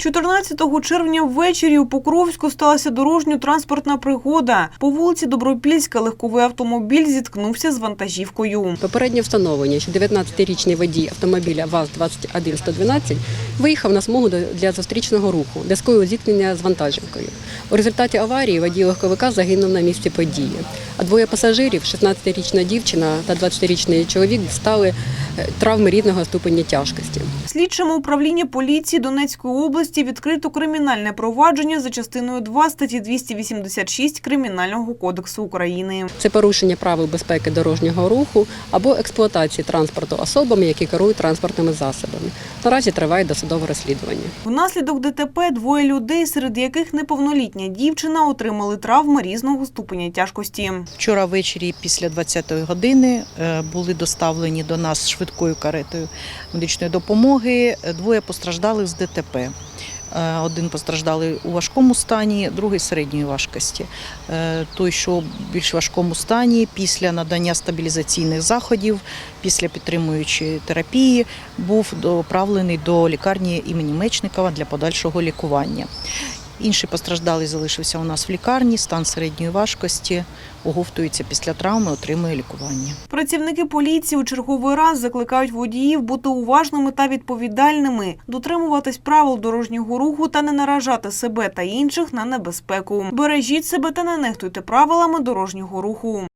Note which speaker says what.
Speaker 1: 14 червня ввечері у Покровську сталася дорожньо-транспортна пригода. По вулиці Добропільська легковий автомобіль зіткнувся з вантажівкою.
Speaker 2: Попереднє встановлення, що 19-річний водій автомобіля ВАЗ-21112 виїхав на смугу для зустрічного руху, де скоїв зіткнення з вантажівкою. У результаті аварії водій легковика загинув на місці події. А двоє пасажирів, 16-річна дівчина та 20-річний чоловік, дістали е, травми різного ступеня тяжкості.
Speaker 1: Слідчому управління поліції Донецької області відкрито кримінальне провадження за частиною 2 статті 286 Кримінального кодексу України.
Speaker 2: Це порушення правил безпеки дорожнього руху або експлуатації транспорту особами, які керують транспортними засобами. Наразі триває досудове розслідування.
Speaker 1: Внаслідок ДТП двоє людей, серед яких неповнолітня дівчина, отримали травми різного ступеня тяжкості.
Speaker 3: Вчора ввечері після 20-ї години е, були доставлені до нас швидкою каретою медичної допомоги двоє постраждалих з ДТП. Е, Один постраждалий у важкому стані, другий середньої важкості. Е, Той, що в більш важкому стані, після надання стабілізаційних заходів, після підтримуючої терапії, був доправлений до лікарні імені Мечникова для подальшого лікування. Інший постраждалий залишився у нас в лікарні, стан середньої важкості, оговтується після травми, отримує лікування.
Speaker 1: Працівники поліції у черговий раз закликають водіїв бути уважними та відповідальними, дотримуватись правил дорожнього руху та не наражати себе та інших на небезпеку. Бережіть себе та не нехтуйте правилами дорожнього руху.